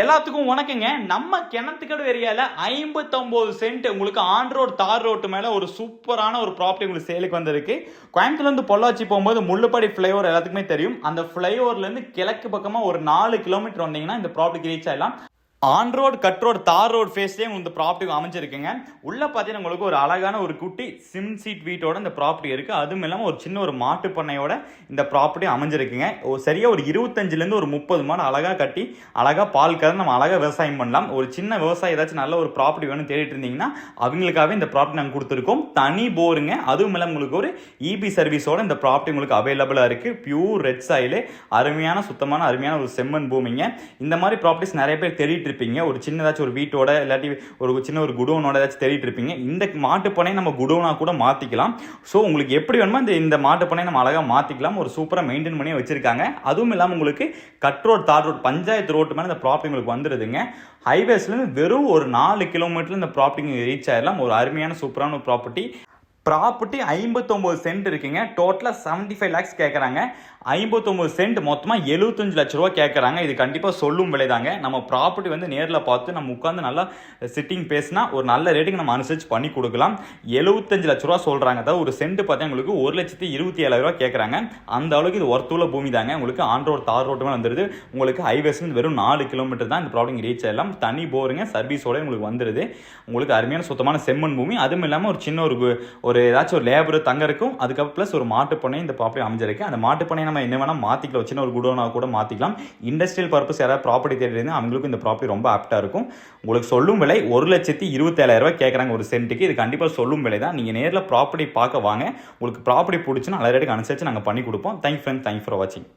எல்லாத்துக்கும் வணக்கங்க. நம்ம கிணத்துக்கடு ஏரியாவில் ஐம்பத்தொம்போது சென்ட் உங்களுக்கு ஆன் ரோடு தார் ரோட்டு மேலே ஒரு சூப்பரான ஒரு ப்ராப்பர்ட்டி உங்களுக்கு சேலுக்கு வந்திருக்கு. கோயம்புத்தூர்லேருந்து பொள்ளாச்சி போகும்போது முள்ளுப்படி ஃப்ளைஓவர் எல்லாத்துக்குமே தெரியும். அந்த ஃப்ளைஓவர்லேருந்து கிழக்கு பக்கமாக ஒரு நாலு கிலோமீட்டர் வந்தீங்கன்னா இந்த ப்ராப்பர்ட்டிக்கு ரீச் ஆகலாம் on road cut road tar road ஃபேஸ்லேயே இந்த ப்ராப்பர்ட்டி அமைஞ்சிருக்குங்க. உள்ள பார்த்தீங்கன்னா உங்களுக்கு ஒரு அழகான ஒரு குட்டி சிம் சீட் வீட்டோட இந்த ப்ராப்பர்ட்டி இருக்குது அதுவும் இல்லாமல் ஒரு சின்ன ஒரு மாட்டு பண்ணையோட இந்த ப்ராப்பர்ட்டி அமைஞ்சிருக்குங்க. ஒரு சரியாக ஒரு இருபத்தஞ்சிலேருந்து ஒரு முப்பது மாடு அழகாக கட்டி அழகாக பால் கறந்து நம்ம அழகாக விவசாயம் பண்ணலாம். ஒரு சின்ன விவசாயம் ஏதாச்சும் நல்ல ஒரு ப்ராப்பர்ட்டி வேணும் தேடிட்டு இருந்தீங்கன்னா அவங்களுக்காகவே இந்த ப்ராப்பர்ட்டி நாங்கள் கொடுத்துருக்கோம். தனி போருங்க. அதுவும் இல்லாமல் உங்களுக்கு ஒரு இபி சர்வீஸோட இந்த ப்ராப்பர்ட்டி உங்களுக்கு அவைலபிளாக இருக்குது பியூர் ரெட் சாயிலு அருமையான சுத்தமான அருமையான ஒரு செம்மண் பூமிங்க. இந்த மாதிரி ப்ராப்பர்ட்டிஸ் நிறைய பேர் தேடிட்டு இருப்பீங்க ஒரு சின்னதாச்சும் ஒரு வீட்டோட இல்லாட்டி ஒரு சின்ன ஒரு குடோனோட ஏதாச்சும் தேடிட்டு இருப்பீங்க இந்த மாட்டுப்பனையை நம்ம குடோனாக கூட மாற்றிக்கலாம் ஸோ உங்களுக்கு எப்படி வேணுமோ இந்த இந்த மாட்டுப்பனையை நம்ம அழகாக மாற்றிக்கலாம் ஒரு சூப்பராக மெயின்டைன் பண்ணி வச்சிருக்காங்க. அதுவும் இல்லாமல் உங்களுக்கு கட் ரோட் தார் ரோட் பஞ்சாயத்து ரோட்டு மேலே இந்த ப்ராப்பர்ட்டி உங்களுக்கு வந்துடுதுங்க ஹைவேஸ்லேருந்து வெறும் ஒரு நாலு கிலோமீட்டர் இந்த ப்ராப்பர்ட்டி ரீச் ஆகிடலாம் ஒரு அருமையான சூப்பரான ஒரு ப்ராப்பர்ட்டி ப்ராப்பர்ட்டி ஐம்பத்தொம்போது சென்ட் இருக்குங்க. டோட்டலாக செவன்ட்டி ஃபைவ் லேக்ஸ் கேட்குறாங்க ஐம்பத்தொம்போது சென்ட் மொத்தமாக எழுபத்தஞ்சு லட்ச ரூபா கேட்குறாங்க இது கண்டிப்பாக சொல்லும் விலைதாங்க. நம்ம ப்ராப்பர்ட்டி வந்து நேரில் பார்த்து நம்ம உட்காந்து நல்லா சிட்டிங் பேசினா ஒரு நல்ல ரேட்டுக்கு நம்ம அனுசரிச்சு பண்ணி கொடுக்கலாம். எழுபத்தஞ்சு லட்ச ரூபா சொல்கிறாங்க அதாவது ஒரு சென்ட் பார்த்தா உங்களுக்கு ஒரு லட்சத்தி இருபத்தி ஏழாயிரம் ரூபா கேட்குறாங்க அந்த அளவுக்கு இது ஒர்த்துள்ள பூமி தாங்க உங்களுக்கு ஆன் ரோடு தார் ரோட்டு மேலே வந்துடுது உங்களுக்கு ஹைவேஸ்லேருந்து வெறும் நாலு கிலோமீட்டர் தான் இந்த ப்ராப்ளம் ரீச் ஆகலாம் தனி போருங்க சர்வீஸோட உங்களுக்கு வந்துடுது உங்களுக்கு அருமையான சுத்தமான செம்மண் பூமி. அதுவும் இல்லாமல் ஒரு சின்ன ஒரு ஒரு ஏதாச்சும் ஒரு லேபர் தங்கறக்கும் அதுக்கப்புறம் ப்ளஸ் ஒரு மாட்டுப்பண்ணை இந்த ப்ராப்பர்ட்டி அமைஞ்சிருக்கு. அந்த மாட்டுப்பண்ணை நம்ம என்ன வேணால் மாற்றிக்கலாம் சின்ன ஒரு குடோனாக கூட மாற்றிக்கலாம் இண்டஸ்ட்ரியல் பர்பஸ் யாராவது ப்ராப்பர்ட்டி தேடி அவங்களுக்கும் இந்த ப்ராப்பர்ட்டி ரொம்ப ஆப்டாக இருக்கும். உங்களுக்கு சொல்லும் விலை ஒரு லட்சத்தி இருபத்தேழாயிரம் ரூபாய் கேட்குறாங்க ஒரு சென்ட்டுக்கு இது கண்டிப்பாக சொல்லும் விலை தான். நீங்கள் நேரில் ப்ராப்பர்ட்டி பார்க்க வாங்க. உங்களுக்கு ப்ராப்பர்ட்டி பிடிச்சுன்னா நல்ல ரேட்டுக்கு அனுசரித்து நாங்கள் பண்ணி கொடுப்போம். தேங்க் ஃப்ரெண்ட் தேங்க் ஃபார் வாட்சிங்